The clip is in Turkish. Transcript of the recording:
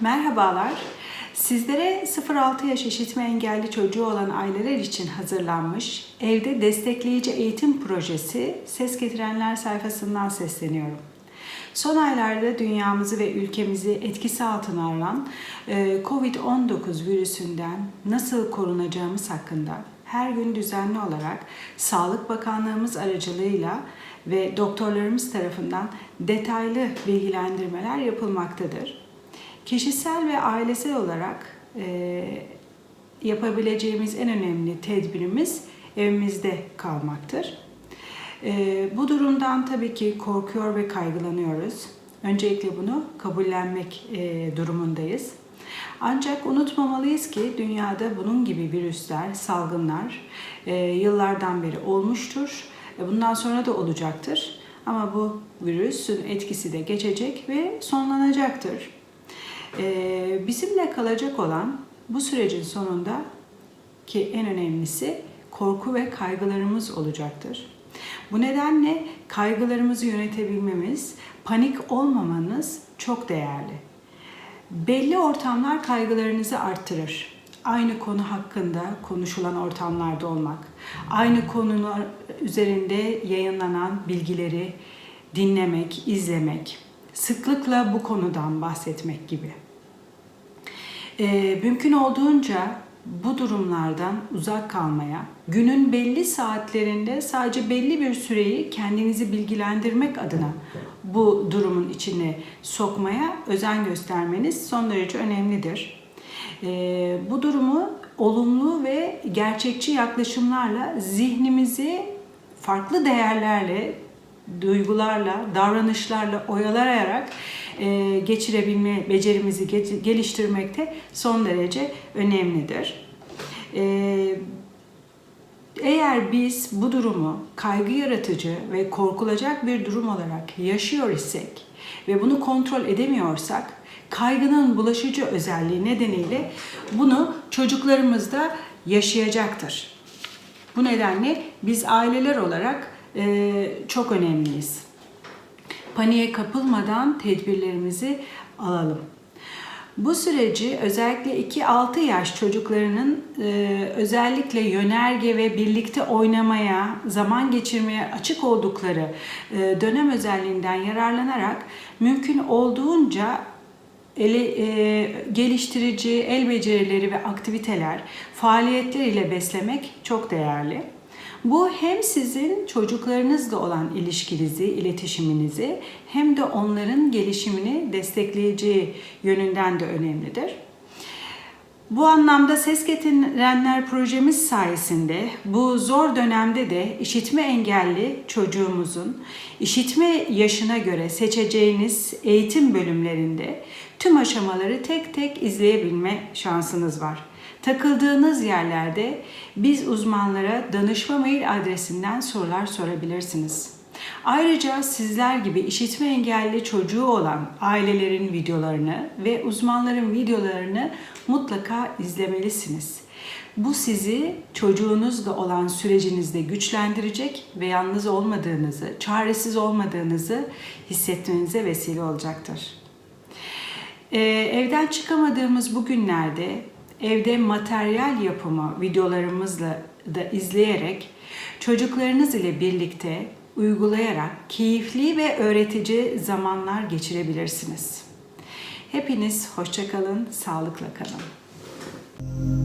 Merhabalar. Sizlere 0-6 yaş işitme engelli çocuğu olan aileler için hazırlanmış evde destekleyici eğitim projesi Ses Getirenler sayfasından sesleniyorum. Son aylarda dünyamızı ve ülkemizi etkisi altına alan e, COVID-19 virüsünden nasıl korunacağımız hakkında her gün düzenli olarak Sağlık Bakanlığımız aracılığıyla ve doktorlarımız tarafından detaylı bilgilendirmeler yapılmaktadır. Kişisel ve ailesel olarak e, yapabileceğimiz en önemli tedbirimiz evimizde kalmaktır. E, bu durumdan tabii ki korkuyor ve kaygılanıyoruz. Öncelikle bunu kabullenmek e, durumundayız. Ancak unutmamalıyız ki dünyada bunun gibi virüsler, salgınlar e, yıllardan beri olmuştur. E, bundan sonra da olacaktır. Ama bu virüsün etkisi de geçecek ve sonlanacaktır. Ee, bizimle kalacak olan bu sürecin sonunda ki en önemlisi korku ve kaygılarımız olacaktır. Bu nedenle kaygılarımızı yönetebilmemiz, panik olmamanız çok değerli. Belli ortamlar kaygılarınızı arttırır. Aynı konu hakkında konuşulan ortamlarda olmak, aynı konular üzerinde yayınlanan bilgileri dinlemek, izlemek, sıklıkla bu konudan bahsetmek gibi. Ee, mümkün olduğunca bu durumlardan uzak kalmaya, günün belli saatlerinde sadece belli bir süreyi kendinizi bilgilendirmek adına bu durumun içine sokmaya özen göstermeniz son derece önemlidir. Ee, bu durumu olumlu ve gerçekçi yaklaşımlarla zihnimizi farklı değerlerle, duygularla, davranışlarla oyalayarak e, geçirebilme becerimizi ge- geliştirmekte son derece önemlidir. E, eğer biz bu durumu kaygı yaratıcı ve korkulacak bir durum olarak yaşıyor isek ve bunu kontrol edemiyorsak kaygının bulaşıcı özelliği nedeniyle bunu çocuklarımız da yaşayacaktır. Bu nedenle biz aileler olarak e, çok önemliyiz. Paniğe kapılmadan tedbirlerimizi alalım. Bu süreci özellikle 2-6 yaş çocuklarının e, özellikle yönerge ve birlikte oynamaya, zaman geçirmeye açık oldukları e, dönem özelliğinden yararlanarak mümkün olduğunca ele, e, geliştirici el becerileri ve aktiviteler, faaliyetler ile beslemek çok değerli. Bu hem sizin çocuklarınızla olan ilişkinizi, iletişiminizi hem de onların gelişimini destekleyeceği yönünden de önemlidir. Bu anlamda Ses Getirenler projemiz sayesinde bu zor dönemde de işitme engelli çocuğumuzun işitme yaşına göre seçeceğiniz eğitim bölümlerinde tüm aşamaları tek tek izleyebilme şansınız var. Takıldığınız yerlerde biz uzmanlara danışma mail adresinden sorular sorabilirsiniz. Ayrıca sizler gibi işitme engelli çocuğu olan ailelerin videolarını ve uzmanların videolarını mutlaka izlemelisiniz. Bu sizi çocuğunuzla olan sürecinizde güçlendirecek ve yalnız olmadığınızı, çaresiz olmadığınızı hissetmenize vesile olacaktır. Ee, evden çıkamadığımız bu günlerde evde materyal yapımı videolarımızla da izleyerek çocuklarınız ile birlikte uygulayarak keyifli ve öğretici zamanlar geçirebilirsiniz. Hepiniz hoşçakalın, sağlıkla kalın.